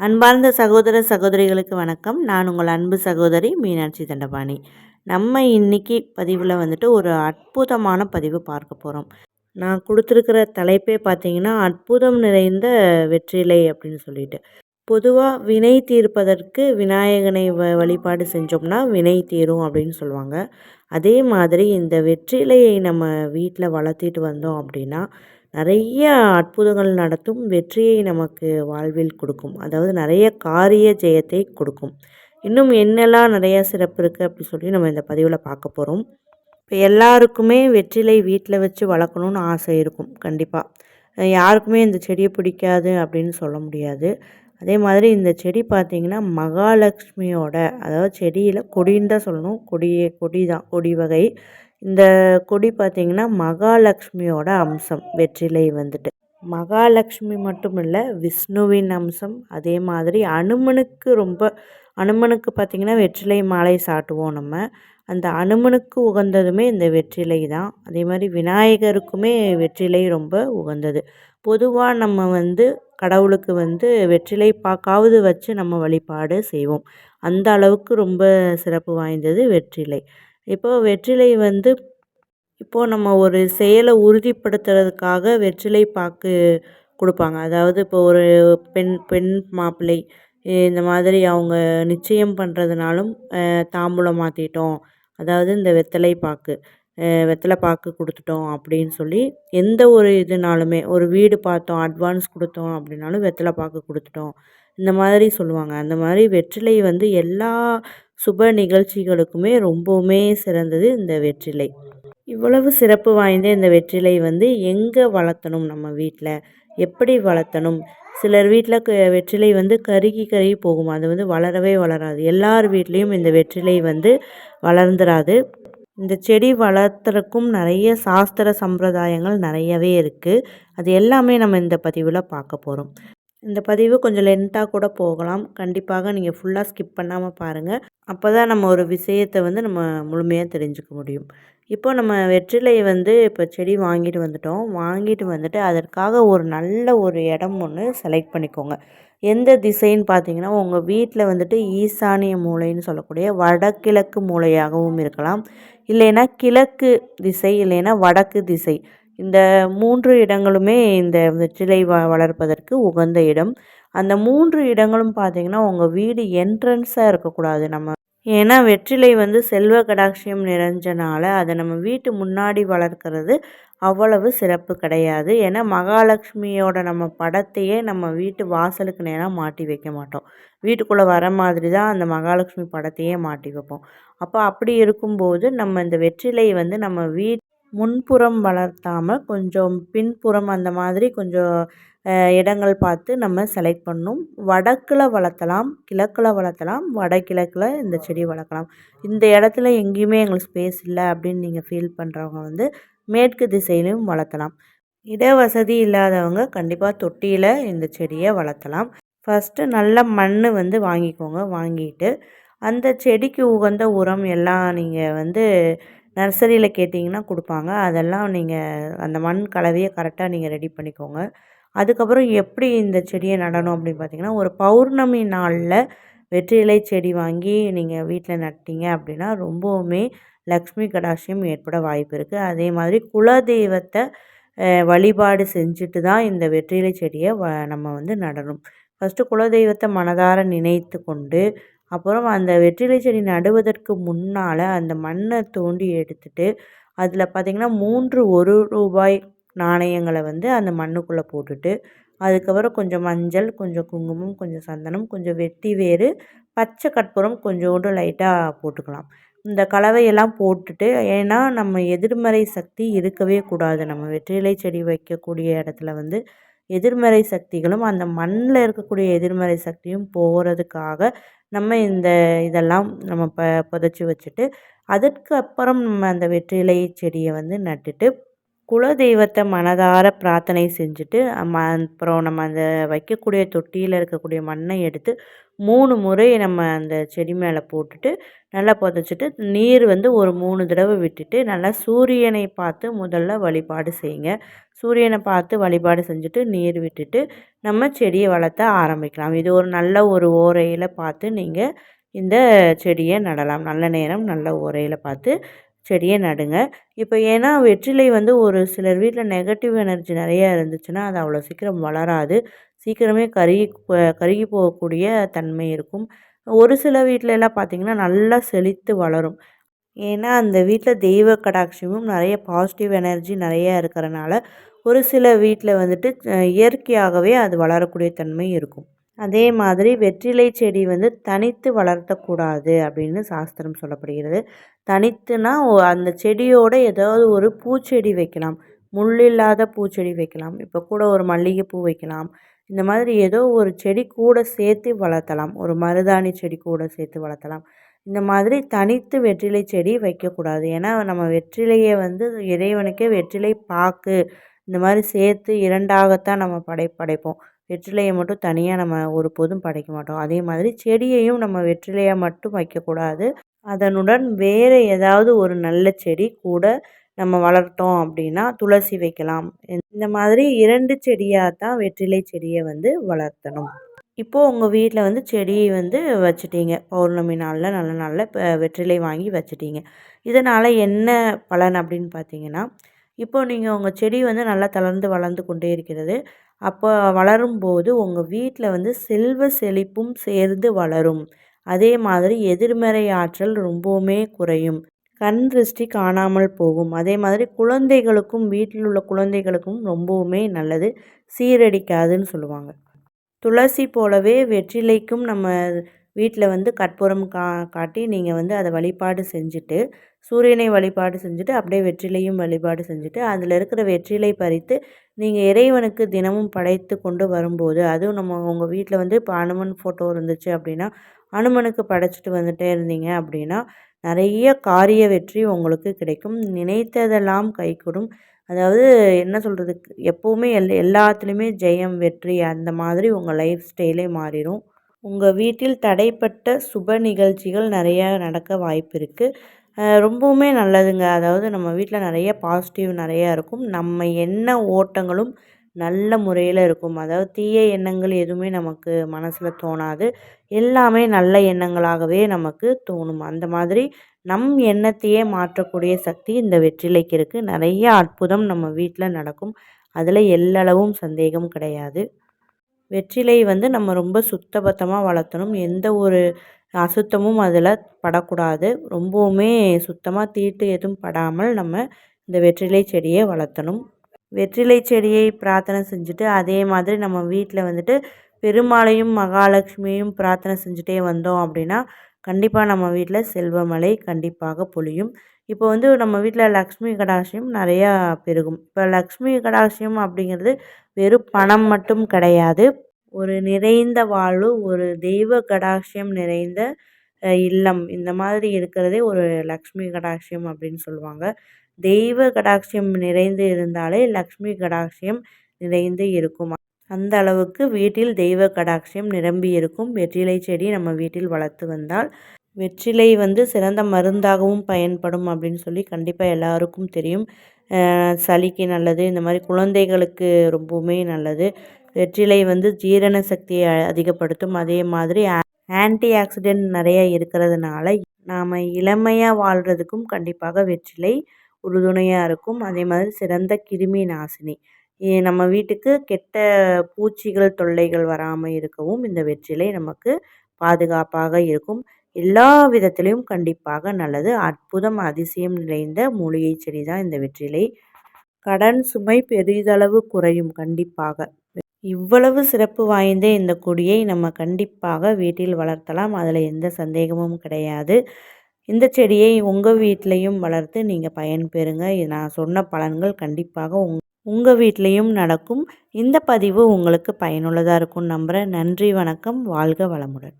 அன்பார்ந்த சகோதர சகோதரிகளுக்கு வணக்கம். நான் உங்கள் அன்பு சகோதரி மீனாட்சி தண்டபாணி. நம்ம இன்னைக்கு பதிவில் வந்துட்டு ஒரு அற்புதமான பதிவு பார்க்க போகிறோம் நான் கொடுத்துருக்கிற தலைப்பே பார்த்தீங்கன்னா அற்புதம் நிறைந்த வெற்றிலை அப்படின்னு சொல்லிட்டு. பொதுவாக வினை தீர்ப்பதற்கு விநாயகனை வ வழிபாடு செஞ்சோம்னா வினை தீரும் அப்படின்னு சொல்லுவாங்க. அதே மாதிரி இந்த வெற்றிலையை நம்ம வீட்டில் வளர்த்திட்டு வந்தோம் அப்படின்னா நிறைய அற்புதங்கள் நடத்தும் வெற்றியை நமக்கு வாழ்வில் கொடுக்கும். அதாவது நிறைய காரிய ஜெயத்தை கொடுக்கும். இன்னும் என்னெல்லாம் நிறையா சிறப்பு இருக்குது அப்படின்னு சொல்லி நம்ம இந்த பதிவில் பார்க்க போகிறோம் இப்போ எல்லாருக்குமே வெற்றிலை வீட்டில் வச்சு வளர்க்கணுன்னு ஆசை இருக்கும் கண்டிப்பாக யாருக்குமே இந்த செடியை பிடிக்காது அப்படின்னு சொல்ல முடியாது. அதே மாதிரி இந்த செடி பார்த்திங்கன்னா மகாலட்சுமியோட அதாவது செடியில் கொடின்னு தான் சொல்லணும். கொடியே கொடி தான் கொடி வகை. இந்த கொடி பார்த்திங்கன்னா மகாலட்சுமியோட அம்சம் வெற்றிலை வந்துட்டு. மகாலட்சுமி மட்டும் இல்லை விஷ்ணுவின் அம்சம் அதே மாதிரி அனுமனுக்கு ரொம்ப அனுமனுக்கு பார்த்திங்கன்னா வெற்றிலை மாலை சாட்டுவோம் நம்ம. அந்த அனுமனுக்கு உகந்ததுமே இந்த வெற்றிலை தான். அதே மாதிரி விநாயகருக்குமே வெற்றிலை ரொம்ப உகந்தது. பொதுவாக நம்ம வந்து கடவுளுக்கு வந்து வெற்றிலை பாக்காவது வச்சு நம்ம வழிபாடு செய்வோம். அந்த அளவுக்கு ரொம்ப சிறப்பு வாய்ந்தது வெற்றிலை. இப்போது வெற்றிலை வந்து இப்போது நம்ம ஒரு செயலை உறுதிப்படுத்துறதுக்காக வெற்றிலை பாக்கு கொடுப்பாங்க. அதாவது இப்போ ஒரு பெண் பெண் மாப்பிள்ளை இந்த மாதிரி அவங்க நிச்சயம் பண்ணுறதுனாலும் தாம்பூலம் மாற்றிட்டோம் அதாவது இந்த வெத்தலை பாக்கு வெத்தலை பாக்கு கொடுத்துட்டோம் அப்படின்னு சொல்லி எந்த ஒரு இதுனாலுமே ஒரு வீடு பார்த்தோம் அட்வான்ஸ் கொடுத்தோம் அப்படின்னாலும் வெத்தலை பாக்கு கொடுத்துட்டோம். இந்த மாதிரி சொல்லுவாங்க. அந்த மாதிரி வெற்றிலை வந்து எல்லா சுப நிகழ்ச்சிகளுக்குமே ரொம்பவுமே சிறந்தது இந்த வெற்றிலை. இவ்வளவு சிறப்பு வாய்ந்த இந்த வெற்றிலை வந்து எங்கே வளர்த்தணும் நம்ம வீட்டில் எப்படி வளர்த்தணும்? சிலர் வீட்டில் க வெற்றிலை வந்து கருகி கருகி போகும். அது வந்து வளரவே வளராது. எல்லார் வீட்லேயும் இந்த வெற்றிலை வந்து வளர்ந்துராது. இந்த செடி வளர்த்துறக்கும் நிறைய சாஸ்திர சம்பிரதாயங்கள் நிறையவே இருக்குது அது எல்லாமே நம்ம இந்த பதிவில் பார்க்க போகிறோம் இந்த பதிவு கொஞ்சம் லென்த்தாக கூட போகலாம். கண்டிப்பாக நீங்கள் ஃபுல்லாக ஸ்கிப் பண்ணாமல் பாருங்கள் அப்போ தான் நம்ம ஒரு விஷயத்தை வந்து நம்ம முழுமையாக தெரிஞ்சுக்க முடியும். இப்போ நம்ம வெற்றிலையை வந்து இப்போ செடி வாங்கிட்டு வந்துட்டோம். வாங்கிட்டு வந்துட்டு அதற்காக ஒரு நல்ல ஒரு இடம் ஒன்று செலக்ட் பண்ணிக்கோங்க. எந்த திசைன்னு பார்த்தீங்கன்னா உங்கள் வீட்டில் வந்துட்டு ஈசானிய மூலைன்னு சொல்லக்கூடிய வடகிழக்கு மூலையாகவும் இருக்கலாம். இல்லைன்னா கிழக்கு திசை இல்லைன்னா வடக்கு திசை. இந்த மூன்று இடங்களுமே இந்த வெற்றிலை வ வளர்ப்பதற்கு உகந்த இடம். அந்த மூன்று இடங்களும் பார்த்திங்கன்னா உங்கள் வீடு என்ட்ரன்ஸாக இருக்கக்கூடாது நம்ம. ஏன்னா வெற்றிலை வந்து செல்வ கடாட்சியம் நிறைஞ்சனால அதை நம்ம வீட்டு முன்னாடி வளர்க்குறது அவ்வளவு சிறப்பு கிடையாது. ஏன்னா மகாலட்சுமியோட நம்ம படத்தையே நம்ம வீட்டு வாசலுக்கு நேராக மாட்டி வைக்க மாட்டோம். வீட்டுக்குள்ளே வர மாதிரி தான் அந்த மகாலட்சுமி படத்தையே மாட்டி வைப்போம். அப்போ அப்படி இருக்கும்போது நம்ம இந்த வெற்றிலை வந்து நம்ம வீ முன்புறம் வளர்த்தாமல் கொஞ்சம் பின்புறம் அந்த மாதிரி கொஞ்சம் இடங்கள் பார்த்து நம்ம செலக்ட் பண்ணணும் வடக்கில் வளர்த்தலாம் கிழக்கில் வளர்த்தலாம் வடகிழக்கில் இந்த செடி வளர்க்கலாம். இந்த இடத்துல எங்கேயுமே எங்களுக்கு ஸ்பேஸ் இல்லை அப்படின்னு நீங்கள் ஃபீல் பண்ணுறவங்க வந்து மேற்கு திசையிலையும் வளர்த்தலாம். இட வசதி இல்லாதவங்க கண்டிப்பாக தொட்டியில் இந்த செடியை வளர்த்தலாம். ஃபஸ்ட்டு நல்ல மண் வந்து வாங்கிக்கோங்க வாங்கிட்டு அந்த செடிக்கு உகந்த உரம் எல்லாம் நீங்கள் வந்து நர்சரியில் கேட்டிங்கன்னா கொடுப்பாங்க. அதெல்லாம் நீங்கள் அந்த மண் கலவையை கரெக்டாக நீங்கள் ரெடி பண்ணிக்கோங்க. அதுக்கப்புறம் எப்படி இந்த செடியை நடணும் அப்படின்னு பார்த்தீங்கன்னா ஒரு பௌர்ணமி நாளில் வெற்றிலை செடி வாங்கி நீங்கள் வீட்டில் நட்டிங்க அப்படின்னா ரொம்பவுமே லக்ஷ்மி கடாட்சியம் ஏற்பட வாய்ப்பு இருக்குது அதே மாதிரி குலதெய்வத்தை வழிபாடு செஞ்சுட்டு தான் இந்த வெற்றிலை செடியை வ நம்ம வந்து நடணும். ஃபஸ்ட்டு குலதெய்வத்தை மனதார நினைத்து கொண்டு அப்புறம் அந்த வெற்றிலை செடி நடுவதற்கு முன்னால் அந்த மண்ணை தோண்டி எடுத்துட்டு அதில் பார்த்திங்கன்னா மூன்று ஒரு ரூபாய் நாணயங்களை வந்து அந்த மண்ணுக்குள்ளே போட்டுட்டு அதுக்கப்புறம் கொஞ்சம் மஞ்சள் கொஞ்சம் குங்குமம் கொஞ்சம் சந்தனம் கொஞ்சம் வெட்டி வேறு பச்சை கற்பூரம் கொஞ்சோண்டு லைட்டாக போட்டுக்கலாம். இந்த கலவையெல்லாம் போட்டுட்டு ஏன்னா நம்ம எதிர்மறை சக்தி இருக்கவே கூடாது. நம்ம வெற்றிலை செடி வைக்கக்கூடிய இடத்துல வந்து எதிர்மறை சக்திகளும் அந்த மண்ணில் இருக்கக்கூடிய எதிர்மறை சக்தியும் போகிறதுக்காக நம்ம இந்த இதெல்லாம் நம்ம ப புதைச்சி வச்சுட்டு அதற்கு அப்புறம் நம்ம அந்த வெற்றிலை செடியை வந்து நட்டுட்டு குலதெய்வத்தை மனதார பிரார்த்தனை செஞ்சுட்டு ம அப்புறம் நம்ம அந்த வைக்கக்கூடிய தொட்டியில் இருக்கக்கூடிய மண்ணை எடுத்து மூணு முறை நம்ம அந்த செடி மேலே போட்டுட்டு நல்லா புதைச்சிட்டு நீர் வந்து ஒரு மூணு தடவை விட்டுட்டு நல்லா சூரியனை பார்த்து முதல்ல வழிபாடு செய்யுங்க. சூரியனை பார்த்து வழிபாடு செஞ்சுட்டு நீர் விட்டுட்டு நம்ம செடியை வளர்த்த ஆரம்பிக்கலாம். இது ஒரு நல்ல ஒரு ஓரையில் பார்த்து நீங்கள் இந்த செடியை நடலாம். நல்ல நேரம் நல்ல ஓரையில் பார்த்து செடியை நடுங்க. இப்போ ஏன்னா வெற்றிலை வந்து ஒரு சிலர் வீட்டில் நெகட்டிவ் எனர்ஜி நிறையா இருந்துச்சுன்னா அது அவ்வளோ சீக்கிரம் வளராது. சீக்கிரமே கருகி கருகி போகக்கூடிய தன்மை இருக்கும். ஒரு சில வீட்டில எல்லாம் பார்த்திங்கன்னா நல்லா செழித்து வளரும். ஏன்னா அந்த வீட்டில் தெய்வ கடாட்சியமும் நிறைய பாசிட்டிவ் எனர்ஜி நிறையா இருக்கிறனால ஒரு சில வீட்டில் வந்துட்டு இயற்கையாகவே அது வளரக்கூடிய தன்மை இருக்கும். அதே மாதிரி வெற்றிலை செடி வந்து தனித்து வளர்த்தக்கூடாது அப்படின்னு சாஸ்திரம் சொல்லப்படுகிறது. தனித்துனா அந்த செடியோட ஏதாவது ஒரு பூச்செடி வைக்கலாம். முள் இல்லாத பூச்செடி வைக்கலாம். இப்போ கூட ஒரு மல்லிகைப்பூ வைக்கலாம். இந்த மாதிரி ஏதோ ஒரு செடி கூட சேர்த்து வளர்த்தலாம். ஒரு மருதாணி செடி கூட சேர்த்து வளர்த்தலாம். இந்த மாதிரி தனித்து வெற்றிலை செடி வைக்கக்கூடாது. ஏன்னா நம்ம வெற்றிலையை வந்து இறைவனுக்கே வெற்றிலை பாக்கு இந்த மாதிரி சேர்த்து இரண்டாகத்தான் நம்ம படை படைப்போம். வெற்றிலையை மட்டும் தனியாக நம்ம ஒரு போதும் படைக்க மாட்டோம். அதே மாதிரி செடியையும் நம்ம வெற்றிலையாக மட்டும் வைக்கக்கூடாது அதனுடன் வேறு ஏதாவது ஒரு நல்ல செடி கூட நம்ம வளர்த்தோம் அப்படின்னா துளசி வைக்கலாம். இந்த மாதிரி இரண்டு செடியாக தான் வெற்றிலை செடியை வந்து வளர்த்தணும். இப்போது உங்கள் வீட்டில் வந்து செடியை வந்து வச்சுட்டீங்க. பௌர்ணமி நாளில் நல்ல நாளில் வெற்றிலை வாங்கி வச்சுட்டீங்க. இதனால் என்ன பலன் அப்படின்னு பார்த்தீங்கன்னா இப்போ நீங்கள் உங்கள் செடி வந்து நல்லா தளர்ந்து வளர்ந்து கொண்டே இருக்கிறது. அப்போ வளரும்போது உங்கள் வீட்டில் வந்து செல்வ செழிப்பும் சேர்ந்து வளரும். அதே மாதிரி எதிர்மறை ஆற்றல் ரொம்பவுமே குறையும். கண் திருஷ்டி காணாமல் போகும். அதே மாதிரி குழந்தைகளுக்கும் வீட்டில் உள்ள குழந்தைகளுக்கும் ரொம்பவுமே நல்லது. சீரடிக்காதுன்னு சொல்லுவாங்க. துளசி போலவே வெற்றிலைக்கும் நம்ம வீட்டில் வந்து கற்பூரம் கா காட்டி நீங்கள் வந்து அதை வழிபாடு செஞ்சுட்டு சூரியனை வழிபாடு செஞ்சுட்டு அப்படியே வெற்றிலையும் வழிபாடு செஞ்சுட்டு அதில் இருக்கிற வெற்றிலை பறித்து நீங்கள் இறைவனுக்கு தினமும் படைத்து கொண்டு வரும்போது அதுவும் நம்ம உங்கள் வீட்டில் வந்து இப்போ அனுமன் ஃபோட்டோ இருந்துச்சு அப்படின்னா அனுமனுக்கு படைச்சிட்டு வந்துட்டே இருந்தீங்க அப்படின்னா நிறைய காரிய வெற்றி உங்களுக்கு கிடைக்கும். நினைத்ததெல்லாம் கைகூடும். அதாவது என்ன சொல்கிறது எப்போவுமே எல் எல்லாத்துலேயுமே ஜெயம் வெற்றி அந்த மாதிரி உங்கள் லைஃப் ஸ்டைலே மாறிடும் உங்கள் வீட்டில் தடைப்பட்ட சுப நிகழ்ச்சிகள் நிறையா நடக்க வாய்ப்பு இருக்குது ரொம்பவுமே நல்லதுங்க. அதாவது நம்ம வீட்டில் நிறைய பாசிட்டிவ் நிறையா இருக்கும். நம்ம எண்ண ஓட்டங்களும் நல்ல முறையில் இருக்கும். அதாவது தீய எண்ணங்கள் எதுவுமே நமக்கு மனசில் தோணாது. எல்லாமே நல்ல எண்ணங்களாகவே நமக்கு தோணும். அந்த மாதிரி நம் எண்ணத்தையே மாற்றக்கூடிய சக்தி இந்த வெற்றிலைக்கு இருக்குது நிறைய அற்புதம் நம்ம வீட்டில் நடக்கும். அதில் எல்லளவும் சந்தேகம் கிடையாது. வெற்றிலை வந்து நம்ம ரொம்ப சுத்தபத்தமாக வளர்த்தணும். எந்த ஒரு அசுத்தமும் அதில் படக்கூடாது. ரொம்பவுமே சுத்தமாக தீட்டு எதுவும் படாமல் நம்ம இந்த வெற்றிலை செடியை வளர்த்தணும். வெற்றிலை செடியை பிரார்த்தனை செஞ்சுட்டு அதே மாதிரி நம்ம வீட்டில் வந்துட்டு பெருமாளையும் மகாலட்சுமியையும் பிரார்த்தனை செஞ்சுட்டே வந்தோம் அப்படின்னா கண்டிப்பாக நம்ம வீட்டில் செல்வமலை கண்டிப்பாக பொழியும். இப்போ வந்து நம்ம வீட்டில் லக்ஷ்மி கடாட்சியம் நிறையா பெருகும். இப்போ லக்ஷ்மி கடாட்சியம் அப்படிங்கிறது வெறும் பணம் மட்டும் கிடையாது. ஒரு நிறைந்த வாழ்வு ஒரு தெய்வ கடாட்சியம் நிறைந்த இல்லம். இந்த மாதிரி இருக்கிறதே ஒரு லக்ஷ்மி கடாட்சியம் அப்படின்னு சொல்லுவாங்க. தெய்வ கடாட்சியம் நிறைந்து இருந்தாலே லக்ஷ்மி கடாட்சியம் நிறைந்து இருக்கும். அந்த அளவுக்கு வீட்டில் தெய்வ கடாட்சியம் நிரம்பி இருக்கும். வெற்றிலை செடி நம்ம வீட்டில் வளர்த்து வந்தால் வெற்றிலை வந்து சிறந்த மருந்தாகவும் பயன்படும் அப்படின்னு சொல்லி கண்டிப்பாக எல்லாருக்கும் தெரியும். சளிக்கு நல்லது இந்த மாதிரி குழந்தைகளுக்கு ரொம்பவுமே நல்லது. வெற்றிலை வந்து ஜீரண சக்தியை அதிகப்படுத்தும். அதே மாதிரி ஆன்டி ஆக்சிடென்ட் நிறைய இருக்கிறதுனால நாம் இளமையாக வாழ்கிறதுக்கும் கண்டிப்பாக வெற்றிலை உறுதுணையாக இருக்கும். அதே மாதிரி சிறந்த கிருமி நாசினி. நம்ம வீட்டுக்கு கெட்ட பூச்சிகள் தொல்லைகள் வராமல் இருக்கவும் இந்த வெற்றிலை நமக்கு பாதுகாப்பாக இருக்கும். எல்லா விதத்திலையும் கண்டிப்பாக நல்லது. அற்புதம் அதிசயம் நிறைந்த மூலிகை செடி தான் இந்த வெற்றிலை. கடன் சுமை பெரிதளவு குறையும் கண்டிப்பாக. இவ்வளவு சிறப்பு வாய்ந்த இந்த கொடியை நம்ம கண்டிப்பாக வீட்டில் வளர்த்தலாம். அதில் எந்த சந்தேகமும் கிடையாது. இந்த செடியை உங்கள் வீட்லேயும் வளர்த்து நீங்கள் பயன்பெறுங்க. நான் சொன்ன பலன்கள் கண்டிப்பாக உங் உங்கள் வீட்லேயும் நடக்கும். இந்த பதிவு உங்களுக்கு பயனுள்ளதாக இருக்கும் நம்புகிறேன் நன்றி வணக்கம். வாழ்க வளமுடன்.